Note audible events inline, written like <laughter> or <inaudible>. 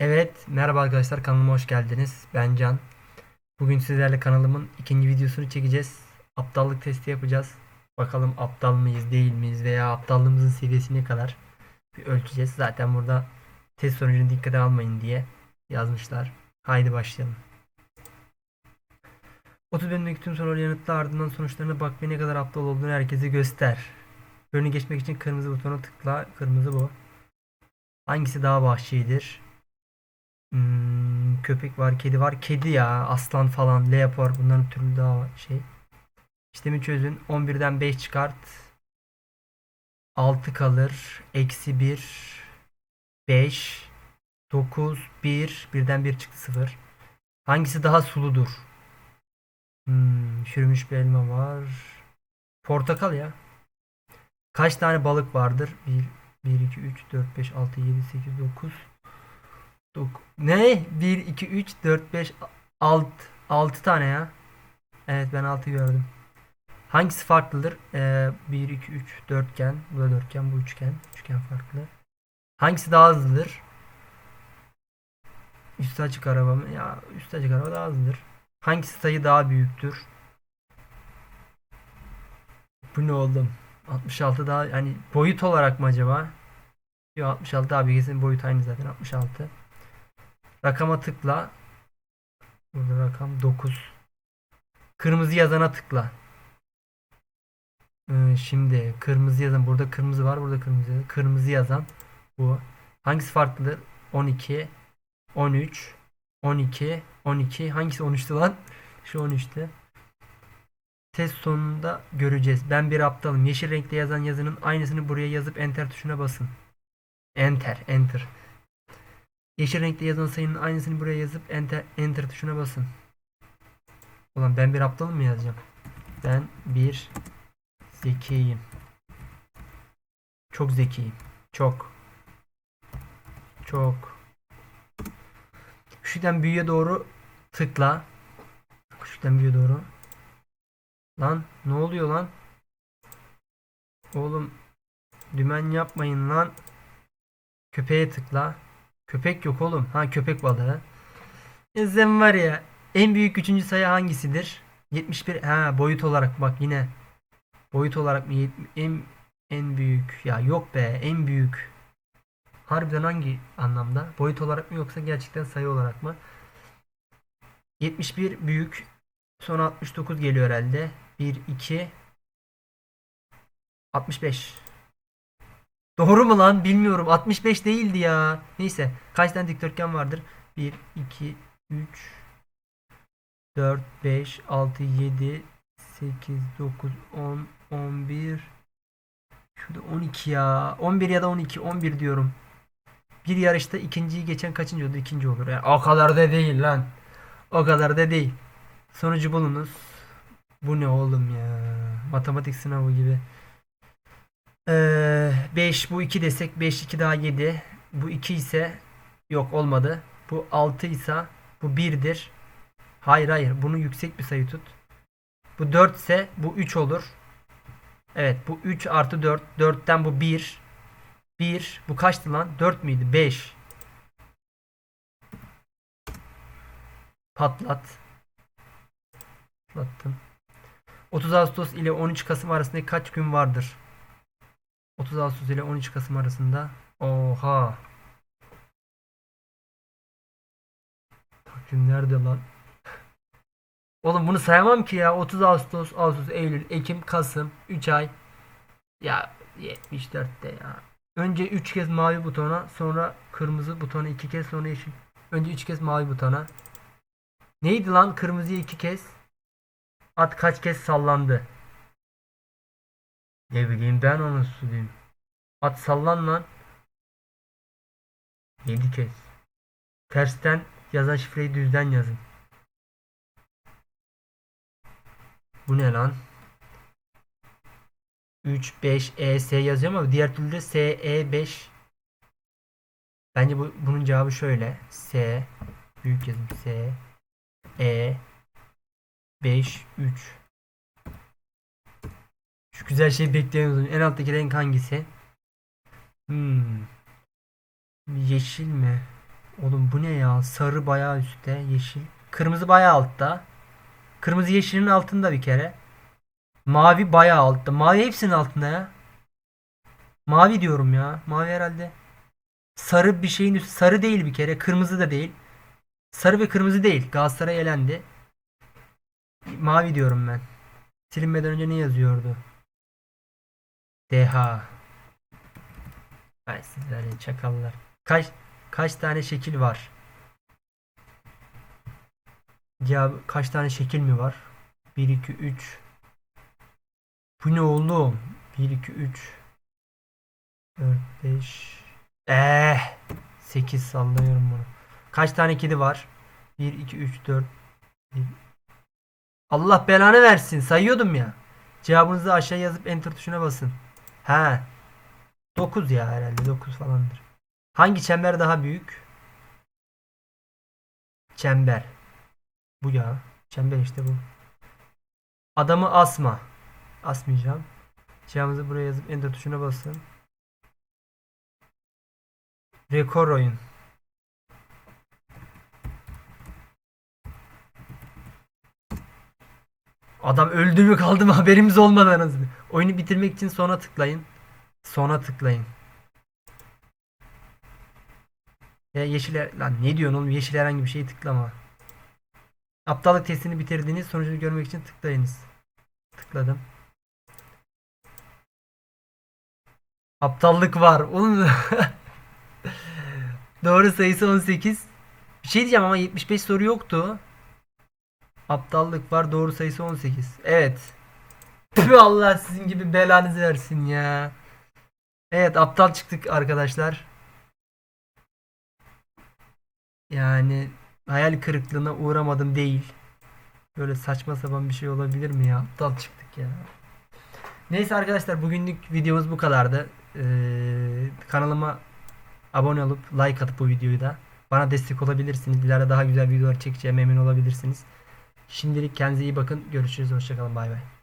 Evet, merhaba arkadaşlar kanalıma hoş geldiniz. Ben Can. Bugün sizlerle kanalımın ikinci videosunu çekeceğiz. Aptallık testi yapacağız. Bakalım aptal mıyız, değil miyiz veya aptallığımızın seviyesi ne kadar bir ölçeceğiz. Zaten burada test sonucunu dikkate almayın diye yazmışlar. Haydi başlayalım. 30 bölümdeki tüm soruları yanıtla ardından sonuçlarına bak ve ne kadar aptal olduğunu herkese göster. Bölümü geçmek için kırmızı butona tıkla. Kırmızı bu. Hangisi daha vahşidir? Hmm, köpek var, kedi var. Kedi ya, aslan falan, leopar bunların türlü daha şey. İşlemi çözün. 11'den 5 çıkart. 6 kalır. Eksi 1. 5. 9. 1. Birden 1 çıktı 0. Hangisi daha suludur? Hmm, çürümüş bir elma var. Portakal ya. Kaç tane balık vardır? 1, 1, 2, 3, 4, 5, 6, 7, 8, 9. Dok ne? 1, 2, 3, 4, 5, 6. 6 tane ya. Evet ben 6 gördüm. Hangisi farklıdır? Ee, 1, 2, 3 dörtgen. Bu da dörtgen. Bu üçgen. Üçgen farklı. Hangisi daha hızlıdır? Üstü açık araba mı? Ya üstü açık araba daha hızlıdır. Hangisi sayı daha büyüktür? Bu ne oğlum? 66 daha yani boyut olarak mı acaba? Yok 66 abi kesin boyut aynı zaten 66. Rakama tıkla. Burada rakam 9. Kırmızı yazana tıkla. Ee, şimdi kırmızı yazan burada kırmızı var burada kırmızı yazan. Kırmızı yazan bu. Hangisi farklıdır? 12 13 12 12 hangisi 13'tü lan? <laughs> Şu 13'tü. Test sonunda göreceğiz. Ben bir aptalım. Yeşil renkte yazan yazının aynısını buraya yazıp enter tuşuna basın. Enter, enter. Yeşil renkte yazan sayının aynısını buraya yazıp enter, enter tuşuna basın. Ulan ben bir aptal mı yazacağım? Ben bir zekiyim. Çok zekiyim. Çok. Çok. Küçükten büyüğe doğru tıkla. Küçükten büyüğe doğru. Lan ne oluyor lan? Oğlum dümen yapmayın lan. Köpeğe tıkla. Köpek yok oğlum. Ha köpek balığı. Ya sen var ya en büyük üçüncü sayı hangisidir? 71 ha boyut olarak bak yine. Boyut olarak mı en en büyük ya yok be en büyük. Harbiden hangi anlamda? Boyut olarak mı yoksa gerçekten sayı olarak mı? 71 büyük. Sonra 69 geliyor herhalde. 1 2 65. Doğru mu lan? Bilmiyorum. 65 değildi ya. Neyse. Kaç tane dikdörtgen vardır? 1, 2, 3, 4, 5, 6, 7, 8, 9, 10, 11. Şurada 12 ya. 11 ya da 12. 11 diyorum. Bir yarışta ikinciyi geçen kaçıncı olur? İkinci olur. Yani o kadar da değil lan. O kadar da değil. Sonucu bulunuz. Bu ne oğlum ya? Matematik sınavı gibi. 5 bu 2 desek 5 2 daha 7. Bu 2 ise yok olmadı. Bu 6 ise bu 1'dir. Hayır hayır bunu yüksek bir sayı tut. Bu 4 ise bu 3 olur. Evet bu 3 artı 4. 4'ten bu 1. 1 bu kaçtı lan? 4 müydü? 5. Patlat. Patlattım. 30 Ağustos ile 13 Kasım arasında kaç gün vardır? 30 Ağustos ile 13 Kasım arasında. Oha. Takvim nerede lan? Oğlum bunu sayamam ki ya. 30 Ağustos, Ağustos, Eylül, Ekim, Kasım 3 ay. Ya 74'te ya. Önce 3 kez mavi butona, sonra kırmızı butona 2 kez, sonra yeşil. Önce 3 kez mavi butona. Neydi lan kırmızıya 2 kez? At kaç kez sallandı? Ne bileyim ben onu söyleyeyim. At sallan lan. 7 kez. Tersten yazan şifreyi düzden yazın. Bu ne lan? 3 5 E S yazıyor ama diğer türlü de S E 5. Bence bu bunun cevabı şöyle. S büyük yazım S E 5 3 Şu güzel şeyi bekliyordum. En alttaki renk hangisi? Hmm. Yeşil mi? Oğlum bu ne ya? Sarı bayağı üstte, yeşil. Kırmızı bayağı altta. Kırmızı yeşilin altında bir kere. Mavi bayağı altta. Mavi hepsinin altında ya. Mavi diyorum ya. Mavi herhalde. Sarı bir şeyin üstü. Sarı değil bir kere. Kırmızı da değil. Sarı ve kırmızı değil. Galatasaray elendi. Mavi diyorum ben. Silinmeden önce ne yazıyordu? DH. Ay sizler ya çakallar. Kaç kaç tane şekil var? Ya kaç tane şekil mi var? 1 2 3 Bu ne oğlum? 1 2 3 4 5 Eh 8 sallıyorum bunu. Kaç tane kedi var? 1 2 3 4 Allah belanı versin. Sayıyordum ya. Cevabınızı aşağı yazıp enter tuşuna basın. He. 9 ya herhalde 9 falandır. Hangi çember daha büyük? Çember. Bu ya. Çember işte bu. Adamı asma. Asmayacağım. Cevabınızı buraya yazıp enter tuşuna basın. Rekor oyun. Adam öldü mü kaldı mı <laughs> haberimiz olmadan hızlı. Oyunu bitirmek için sona tıklayın. Sona tıklayın. Ya yeşil her- lan ne diyorsun oğlum yeşil herhangi bir şeyi tıklama. Aptallık testini bitirdiniz sonucunu görmek için tıklayınız. Tıkladım. Aptallık var. Oğlum <laughs> Doğru sayısı 18. Bir şey diyeceğim ama 75 soru yoktu. Aptallık var. Doğru sayısı 18. Evet. Tüh Allah sizin gibi belanızı versin ya. Evet aptal çıktık arkadaşlar. Yani hayal kırıklığına uğramadım değil. Böyle saçma sapan bir şey olabilir mi ya? Aptal çıktık ya. Neyse arkadaşlar bugünlük videomuz bu kadardı. Ee, kanalıma abone olup like atıp bu videoyu da bana destek olabilirsiniz. İleride daha güzel videolar çekeceğime emin olabilirsiniz. Şimdilik kendinize iyi bakın. Görüşürüz. Hoşçakalın. Bay bay.